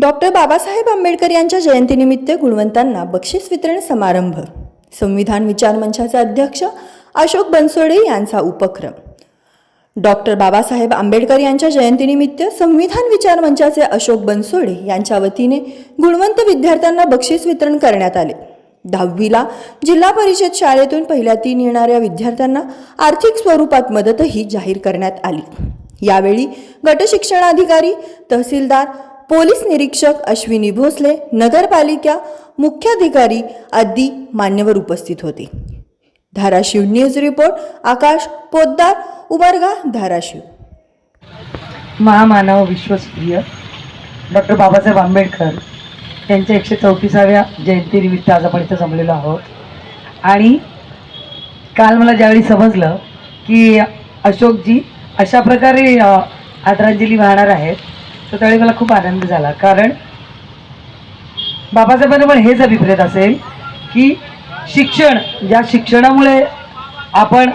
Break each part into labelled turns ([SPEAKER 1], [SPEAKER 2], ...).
[SPEAKER 1] Doctor Babasaheb Ambedkar यांच्या जयंतीनिमित्त गुणवंतांना बक्षीस वितरण समारंभ. संविधान विचार मंचाचे अध्यक्ष अशोक बनसोडे यांचा उपक्रम. डॉक्टर बाबासाहेब आंबेडकर यांच्या जयंतीनिमित्त संविधान विचार मंचाचे अशोक बनसोडे यांच्या वतीने गुणवंत विद्यार्थ्यांना बक्षीस वितरण करण्यात आले. दहावीला जिल्हा परिषद शाळेतून पहिल्या तीन येणाऱ्या विद्यार्थ्यांना आर्थिक स्वरूपात मदतही जाहीर करण्यात आली. यावेळी गटशिक्षणाधिकारी तहसीलदार पोलीस निरीक्षक अश्विनी भोसले नगरपालिका मुख्याधिकारी आदी मान्यवर उपस्थित होते. Dharashiv news report Akash Poddar Umarga Dharashiv.
[SPEAKER 2] महामानव विश्वप्रिय डॉक्टर बाबासाहेब आंबेडकर यांच्या एकशे चौतीसाव्या जयंतीनिमित्त आज आपण इथं जमलेलो आहोत. आणि काल मला ज्यावेळी समजलं की अशोकजी अशा प्रकारे आदरांजली वाहणार आहेत तर त्यावेळी मला खूप आनंद झाला. कारण बाबासाहेबांना पण हेच अभिप्रेत असेल की शिक्षण ज्या शिक्षणामुळे आपण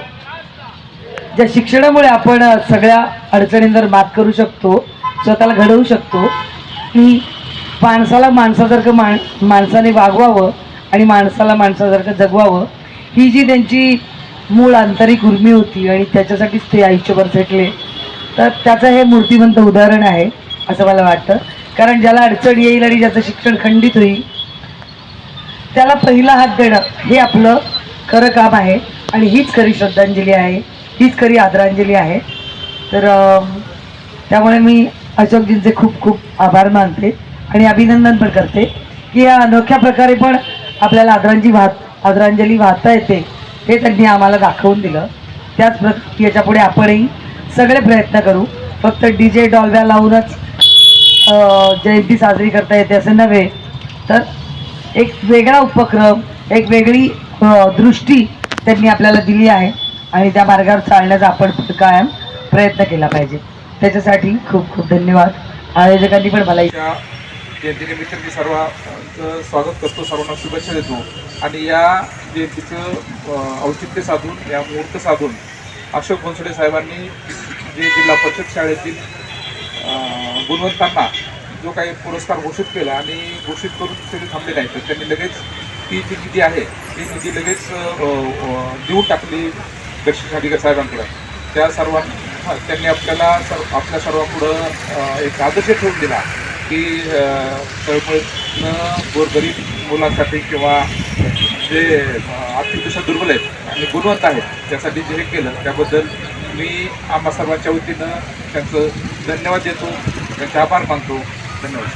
[SPEAKER 2] ज्या शिक्षणामुळे आपण सगळ्या अडचणींवर मात करू शकतो स्वतःला घडवू शकतो की माणसाला माणसासारखं माण माणसाने वागवावं आणि माणसाला माणसासारखं जगवावं ही जी त्यांची मूळ आंतरिक उर्मी होती आणि त्याच्यासाठीच ते आयुष्यभर झटले तर त्याचं हे मूर्तिमंत उदाहरण आहे. असं मला वाटतं. कारण ज्याला अडचण येईल आणि ज्याचं शिक्षण खंडित होईल त्याला पहिला हात देणं हे आपलं खरं काम आहे. आणि हीच खरी श्रद्धांजली आहे. हीच खरी आदरांजली आहे. तर त्यामुळे मी अशोकजींचे खूप खूप आभार मानते आणि अभिनंदन पण करते की या अनोख्या प्रकारे पण आपल्याला आदरांजली वाहत आदरांजली वाहता येते हे त्यांनी आम्हाला दाखवून दिलं. त्याच प्र याच्यापुढे आपणही सगळे प्रयत्न करू. फक्त डी जे डॉलव्या लावूनच जयंती साजरी करता येते असं नव्हे तर एक वेगळा उपक्रम एक वेगळी दृष्टी त्यांनी आपल्याला दिली आहे आणि त्या मार्गावर चालण्याचा आपण कायम प्रयत्न केला पाहिजे. त्याच्यासाठी खूप खूप धन्यवाद. आयोजकांनी पण मला
[SPEAKER 3] जयंतीनिमित्त मी सर्वांचं स्वागत करतो सर्वांना शुभेच्छा देतो. आणि या जयंतीचं औचित्य साधून या मुहूर्त साधून अशोक बनसोडे साहेबांनी जे जिल्हा परिषद शाळेतील गुणवंतांना जो काही पुरस्कार घोषित केला आणि घोषित करून तरी थांबले नाही तर त्यांनी लगेच ती जी निधी आहे ती निधी लगेच अं, देऊन टाकली दक्षिण अधिकारी साहेबांकडे. त्या सर्वां त्यांनी आपल्याला सर्व आपल्या सर्वांपुढं एक आदर्श ठेवून दिला की चळवळीनं गोरगरीब मुलांसाठी किंवा जे आर्थिकदृष्ट्या दुर्बल आहेत आणि गुणवंत आहेत त्यासाठी जे हे केलं त्याबद्दल मी आम्हा सर्वांच्या वतीनं त्यांचं धन्यवाद देतो त्यांचे आभार मानतो. धन्यवाद.